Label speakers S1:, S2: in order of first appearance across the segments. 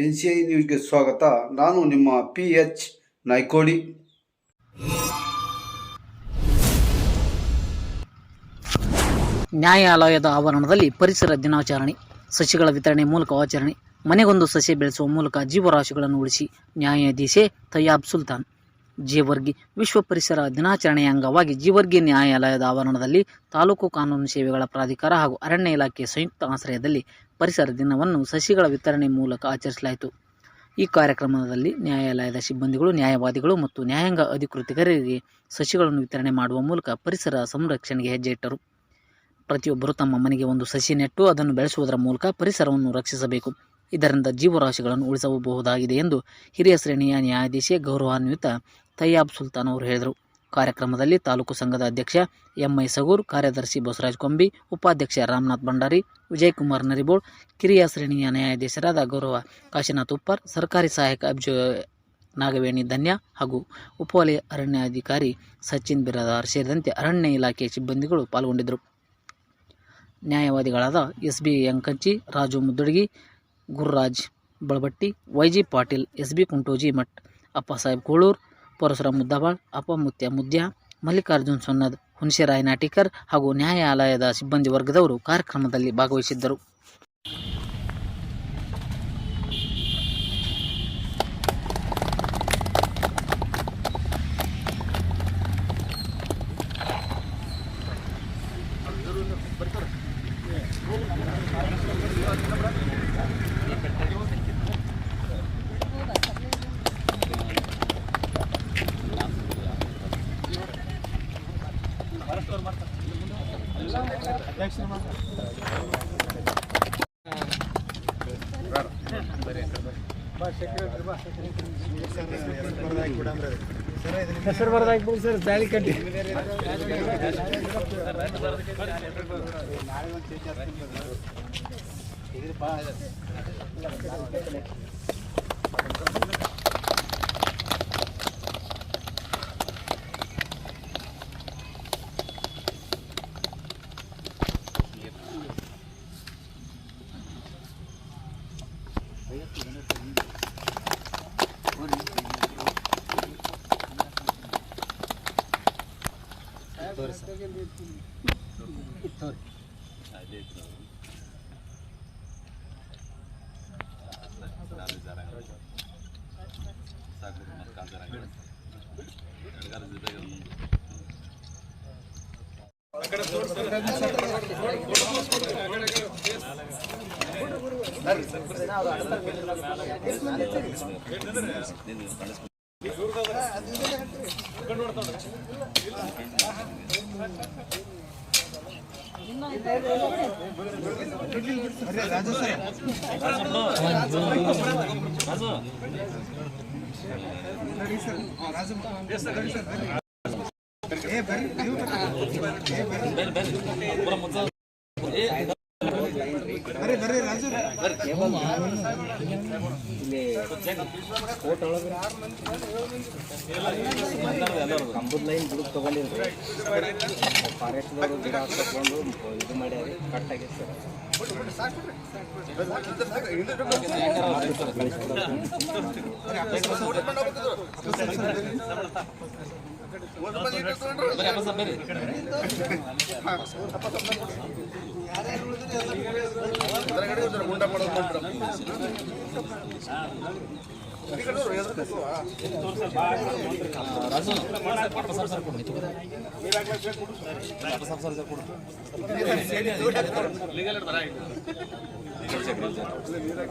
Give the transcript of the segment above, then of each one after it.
S1: N C I ನ್ಯೂಸ್ಗೆ ಸ್ವಾಗತ. ನಾನು ನಿಮ್ಮ ಪಿ ಎಚ್ ನಾಯ್ಕೋಡಿ.
S2: ನ್ಯಾಯಾಲಯದ ಆವರಣದಲ್ಲಿ ಪರಿಸರ ದಿನಾಚರಣೆ, ಸಸಿಗಳ ವಿತರಣೆ ಮೂಲಕ ಆಚರಣೆ, ಮನೆಗೊಂದು ಸಸಿ ಬೆಳೆಸುವ ಮೂಲಕ ಜೀವರಾಶಿಗಳನ್ನು ಉಳಿಸಿ ನ್ಯಾಯಾಧೀಶೆ ತಯ್ಯಾಬ್ ಸುಲ್ತಾನ್. ಜೀವರ್ಗಿ ವಿಶ್ವ ಪರಿಸರ ದಿನಾಚರಣೆಯ ಅಂಗವಾಗಿ ಜೀವರ್ಗಿ ನ್ಯಾಯಾಲಯದ ಆವರಣದಲ್ಲಿ ತಾಲೂಕು ಕಾನೂನು ಸೇವೆಗಳ ಪ್ರಾಧಿಕಾರ ಹಾಗೂ ಅರಣ್ಯ ಇಲಾಖೆ ಸಂಯುಕ್ತ ಆಶ್ರಯದಲ್ಲಿ ಪರಿಸರ ದಿನವನ್ನು ಸಸಿಗಳ ವಿತರಣೆ ಮೂಲಕ ಆಚರಿಸಲಾಯಿತು. ಈ ಕಾರ್ಯಕ್ರಮದಲ್ಲಿ ನ್ಯಾಯಾಲಯದ ಸಿಬ್ಬಂದಿಗಳು, ನ್ಯಾಯವಾದಿಗಳು ಮತ್ತು ನ್ಯಾಯಾಂಗ ಅಧಿಕೃತಿಕರಿಗೆ ಸಸಿಗಳನ್ನು ವಿತರಣೆ ಮಾಡುವ ಮೂಲಕ ಪರಿಸರ ಸಂರಕ್ಷಣೆಗೆ ಹೆಜ್ಜೆ ಇಟ್ಟರು. ಪ್ರತಿಯೊಬ್ಬರು ತಮ್ಮ ಮನೆಗೆ ಒಂದು ಸಸಿ ನೆಟ್ಟು ಅದನ್ನು ಬೆಳೆಸುವುದರ ಮೂಲಕ ಪರಿಸರವನ್ನು ರಕ್ಷಿಸಬೇಕು. ಇದರಿಂದ ಜೀವರಾಶಿಗಳನ್ನು ಉಳಿಸಬಹುದಾಗಿದೆ ಎಂದು ಹಿರಿಯ ಶ್ರೇಣಿಯ ನ್ಯಾಯಾಧೀಶೆ ಗೌರವಾನ್ವಿತ ತಯ್ಯಾಬ್ ಸುಲ್ತಾನ್ ಅವರು ಹೇಳಿದರು. ಕಾರ್ಯಕ್ರಮದಲ್ಲಿ ತಾಲೂಕು ಸಂಘದ ಅಧ್ಯಕ್ಷ ಎಂಐ ಸಗೂರ್, ಕಾರ್ಯದರ್ಶಿ ಬಸವರಾಜ್ ಕೊಂಬಿ, ಉಪಾಧ್ಯಕ್ಷ ರಾಮನಾಥ್ ಭಂಡಾರಿ, ವಿಜಯಕುಮಾರ್ ನರಿಬೋಳ್, ಕಿರಿಯ ಶ್ರೇಣಿಯ ನ್ಯಾಯಾಧೀಶರಾದ ಗೌರವ ಕಾಶಿನಾಥ್ ಉಪ್ಪರ್, ಸರ್ಕಾರಿ ಸಹಾಯಕ ಅಬ್ಜ ನಾಗವೇಣಿ ಧನ್ಯ ಹಾಗೂ ಉಪವಲಯ ಅರಣ್ಯಾಧಿಕಾರಿ ಸಚಿನ್ ಬಿರಾದಾರ್ ಸೇರಿದಂತೆ ಅರಣ್ಯ ಇಲಾಖೆ ಸಿಬ್ಬಂದಿಗಳು ಪಾಲ್ಗೊಂಡಿದ್ದರು. ನ್ಯಾಯವಾದಿಗಳಾದ S B Yankanchi Raju Muddadagi, Gururaj Balabatti, Y G Patil S B Kuntoji Math Appasaheb Kolur Parashuram Muddabal Apamutya Mudya Mallikarjun Sonnad Hunaserai Natikar ಹಾಗೂ ನ್ಯಾಯಾಲಯದ ಸಿಬ್ಬಂದಿ ವರ್ಗದವರು ಕಾರ್ಯಕ್ರಮದಲ್ಲಿ ಭಾಗವಹಿಸಿದ್ದರು.
S3: ಹೆಸರು ಬರ್ದಾಕ್ಬಿಡಿ ಸರ್ ತಾಳಿ ಕಟ್ಟಿ ರಾಜು ಸರ್ ರಾಜು ಸರ್ ಬರ್ರಿ ರಾಜು ಇಲ್ಲಿ ಕೋಟ್ ಎಲ್ಲರೂ
S4: ಕಂಬದ ಲೈನ್ ಗಿಡಕ್ಕೆ ತಗೊಂಡಿದ್ರು ಫಾರೆಸ್ಟ್ದವರು ಗಿಡ ತಗೊಂಡು ಇದು ಮಾಡ್ಯಾರಿ ಕಟ್ ಆಗೈತೆ ಸರ್ ನೀರಾಗ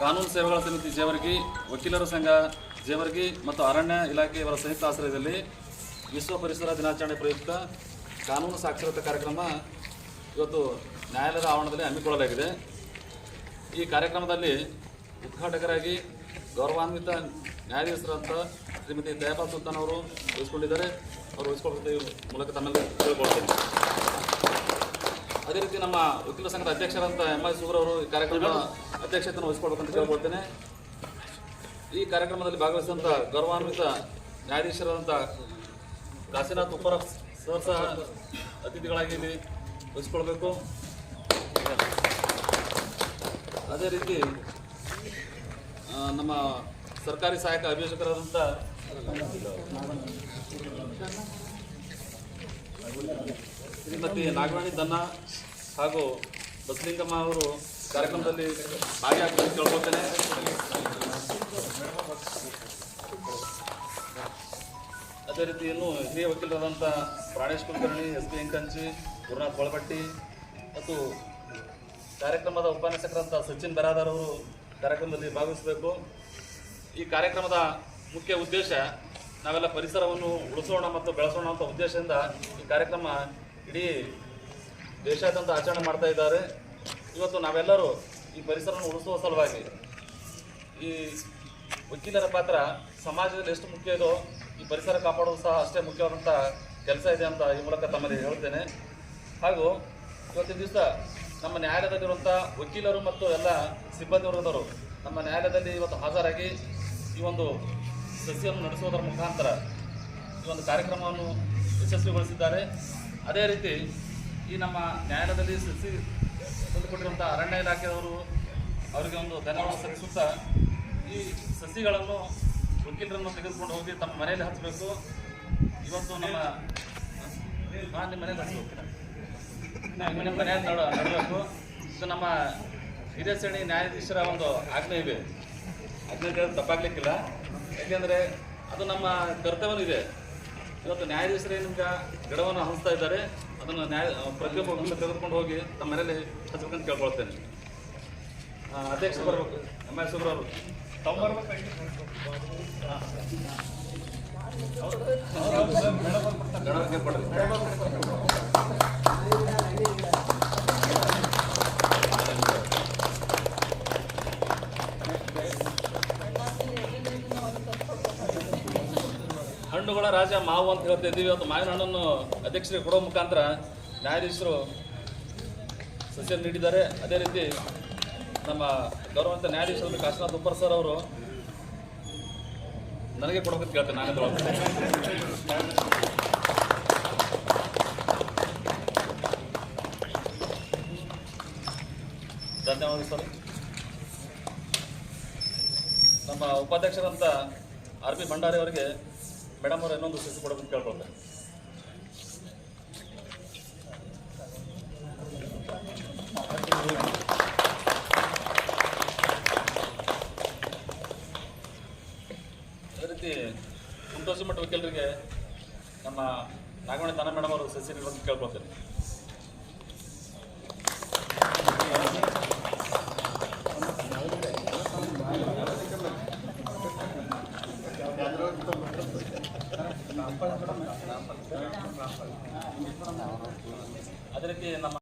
S3: ಕಾನೂನು ಸೇವೆಗಳ ಸಮಿತಿ ಜೇವರ್ಗಿ, ವಕೀಲರ ಸಂಘ ಜೇವರ್ಗಿ ಮತ್ತು ಅರಣ್ಯ ಇಲಾಖೆಯವರ ಸಂಯುಕ್ತ ಆಶ್ರಯದಲ್ಲಿ ವಿಶ್ವ ಪರಿಸರ ದಿನಾಚರಣೆ ಪ್ರಯುಕ್ತ ಕಾನೂನು ಸಾಕ್ಷರತಾ ಕಾರ್ಯಕ್ರಮ ಇವತ್ತು ನ್ಯಾಯಾಲಯದ ಆವರಣದಲ್ಲಿ ಹಮ್ಮಿಕೊಳ್ಳಲಾಗಿದೆ. ಈ ಕಾರ್ಯಕ್ರಮದಲ್ಲಿ ಉದ್ಘಾಟಕರಾಗಿ ಗೌರವಾನ್ವಿತ ನ್ಯಾಯಾಧೀಶರಂತ ಶ್ರೀಮತಿ ದಯಾಬಾ ಸುಲ್ತಾನ್ ಅವರು ವಹಿಸ್ಕೊಂಡಿದ್ದಾರೆ ಅವರು ವಹಿಸ್ಕೊಳ್ಳುತ್ತೆ ಮೂಲಕ ತಮ್ಮಲ್ಲಿ ತಿಳ್ಕೊಳ್ತೇನೆ. ಅದೇ ರೀತಿ ನಮ್ಮ ವಕೀಲ ಸಂಘದ ಅಧ್ಯಕ್ಷರಂತ ಎಂ ಐ ಅವರು ಈ ಕಾರ್ಯಕ್ರಮದ ಅಧ್ಯಕ್ಷತೆಯನ್ನು ವಹಿಸ್ಕೊಳ್ಬೇಕಂತ ಕೇಳ್ಕೊಳ್ತೇನೆ ಈ ಕಾರ್ಯಕ್ರಮದಲ್ಲಿ ಭಾಗವಹಿಸಿದಂಥ ಗೌರವಾನ್ವಿತ ನ್ಯಾಯಾಧೀಶರಾದಂಥ ಕಾಶಿನಾಥ್ ಉಪ್ಪರ ಸರ್ ಸಹ ಅತಿಥಿಗಳಾಗಿ ಇಲ್ಲಿ ವಹಿಸ್ಕೊಳ್ಬೇಕು ಅದೇ ರೀತಿ ನಮ್ಮ ಸರ್ಕಾರಿ ಸಹಾಯಕ ಅಭಿಯೋಜಕರಾದಂಥ ಶ್ರೀಮತಿ ನಾಗವಾಣಿ ದನ್ನ ಹಾಗೂ ಬಸಲಿಂಗಮ್ಮ ಅವರು ಕಾರ್ಯಕ್ರಮದಲ್ಲಿ ಭಾಗಿಯಾಗಿ ಕೇಳ್ಕೊಳ್ತೇನೆ. ಅದೇ ರೀತಿ ಇನ್ನು ಹಿರಿಯ ವಕೀಲರಾದಂಥ ಪ್ರಾಣೇಶ್ ಕುಲಕರ್ಣಿ, ಎಸ್ ಬಿ ಎಂಕಂಚಿ ಗುರುನಾಥ್ ಗೊಳಬಟ್ಟಿ ಮತ್ತು ಕಾರ್ಯಕ್ರಮದ ಉಪನ್ಯಾಸಕರಂತ ಸಚಿನ್ ಬೆರಾದರ್ ಅವರು ಕಾರ್ಯಕ್ರಮದಲ್ಲಿ ಭಾಗವಹಿಸಬೇಕು. ಈ ಕಾರ್ಯಕ್ರಮದ ಮುಖ್ಯ ಉದ್ದೇಶ ನಾವೆಲ್ಲ ಪರಿಸರವನ್ನು ಉಳಿಸೋಣ ಮತ್ತು ಬೆಳೆಸೋಣ ಅಂತ ಉದ್ದೇಶದಿಂದ ಈ ಕಾರ್ಯಕ್ರಮ ಇಡೀ ದೇಶಾದ್ಯಂತ ಆಚರಣೆ ಮಾಡ್ತಾ ಇದ್ದಾರೆ. ಇವತ್ತು ನಾವೆಲ್ಲರೂ ಈ ಪರಿಸರವನ್ನು ಉಳಿಸುವ ಸಲುವಾಗಿ ಈ ವಕೀಲರ ಪಾತ್ರ ಸಮಾಜದಲ್ಲಿ ಎಷ್ಟು ಮುಖ್ಯ ಇದೋ ಈ ಪರಿಸರ ಕಾಪಾಡೋದು ಸಹ ಅಷ್ಟೇ ಮುಖ್ಯವಾದಂಥ ಕೆಲಸ ಇದೆ ಅಂತ ಈ ಮೂಲಕ ತಮ್ಮಲ್ಲಿ ಹೇಳ್ತೇನೆ. ಹಾಗೂ ಇವತ್ತಿನ ದಿವಸ ನಮ್ಮ ನ್ಯಾಯಾಲಯದಲ್ಲಿರುವಂಥ ವಕೀಲರು ಮತ್ತು ಎಲ್ಲ ಸಿಬ್ಬಂದಿ ವರ್ಗದವರು ನಮ್ಮ ನ್ಯಾಯಾಲಯದಲ್ಲಿ ಇವತ್ತು ಹಾಜರಾಗಿ ಈ ಒಂದು ಸಸಿಯನ್ನು ನಡೆಸುವುದರ ಮುಖಾಂತರ ಈ ಒಂದು ಕಾರ್ಯಕ್ರಮವನ್ನು ಯಶಸ್ವಿಗೊಳಿಸಿದ್ದಾರೆ. ಅದೇ ರೀತಿ ಈ ನಮ್ಮ ನ್ಯಾಯಾಲಯದಲ್ಲಿ ಸಸಿ ತಂದುಕೊಟ್ಟಿರುವಂಥ ಅರಣ್ಯ ಇಲಾಖೆಯವರು ಅವರಿಗೆ ಒಂದು ಧನ್ಯವಾದ ಸಲ್ಲಿಸುತ್ತಾ ಈ ಸಸಿಗಳನ್ನು ವಕೀಲರನ್ನು ತೆಗೆದುಕೊಂಡು ಹೋಗಿ ತಮ್ಮ ಮನೆಯಲ್ಲಿ ಹಚ್ಚಬೇಕು. ಇವತ್ತು ನಮ್ಮ ಹಾಂ ನಿಮ್ಮ ಮನೆಯಲ್ಲಿ ಹಚ್ಚಬೇಕು ನಿಮ್ಮ ಮನೆಯಲ್ಲಿ ನೋಡ, ನಡಬೇಕು. ಇದು ನಮ್ಮ ಹಿರಿಯ ಶ್ರೇಣಿ ನ್ಯಾಯಾಧೀಶರ ಒಂದು ಆಜ್ಞೆ ಇದೆ. ಆಜ್ಞೆ ತಪ್ಪಾಗಲಿಕ್ಕಿಲ್ಲ ತಪ್ಪಾಗ್ಲಿಕ್ಕಿಲ್ಲ. ಯಾಕೆಂದರೆ ಅದು ನಮ್ಮ ಕರ್ತವ್ಯ ಇದೆ. ಇವತ್ತು ನ್ಯಾಯಾಧೀಶರೇ ನಿಮ್ಗೆ ಗಿಡವನ್ನು ಹಂಚ್ತಾ ಇದ್ದಾರೆ. ಅದನ್ನು ನ್ಯಾಯ ಪ್ರತಿಯೊಬ್ಬ ತೆಗೆದುಕೊಂಡು ಹೋಗಿ ತಮ್ಮ ಮನೇಲಿ ಹಚ್ಬೇಕಂತ ಕೇಳ್ಕೊಳ್ತೇನೆ. ಅಧ್ಯಕ್ಷ ಬರ್ಬೇಕು. ಎಂ ಎಸ್ ಅವರು ತಾವು ಬರ್ಬೇಕು ಕೊಡ್ರಿ ರಾಜ ಮಾವು ಅಂತ ಹೇಳ್ತಾ ಇದ್ದೀವಿ. ಇವತ್ತು ಮಾವಿನ ಹಣ್ಣನ್ನು ಅಧ್ಯಕ್ಷರಿಗೆ ಕೊಡೋ ಮುಖಾಂತರ ನ್ಯಾಯಾಧೀಶರು ಸಸ್ಯ ನೀಡಿದ್ದಾರೆ. ಅದೇ ರೀತಿ ನಮ್ಮ ಗೌರವಂತ ನ್ಯಾಯಾಧೀಶರು ಕಾಶಿನಾಥ್ ಉಪ್ಪರ್ ಸರ್ ಅವರು ನನಗೆ ಕೊಡೋಕೆ ಕೇಳ್ತೇನೆ ನಾನು ಅದ್ರೊಳಗೆ. ಧನ್ಯವಾದ ಸರ್. ನಮ್ಮ ಉಪಾಧ್ಯಕ್ಷರಂತ ಆರ್ ಪಿ ಭಂಡಾರಿ ಅವರಿಗೆ ಮೇಡಮ್ ಅವರು ಇನ್ನೊಂದು ಶಿಸ್ತು ಕೊಡಬೇಕಂತ ಕೇಳ್ಕೊಳ್ತೇನೆ ಅದೇ ರೀತಿ ಕುಂಟೋಸಿ ಮಠ ವಕೀಲರಿಗೆ ನಮ್ಮ ನಾಗಮಣಿ ತಾನ ಮೇಡಮ್ ಅವರು ಸಸಿ ನೀಡೋದಕ್ಕೆ ಕೇಳ್ಕೊಳ್ತೇನೆ ಅದೇ ರೀತಿ ನಮ್ಮ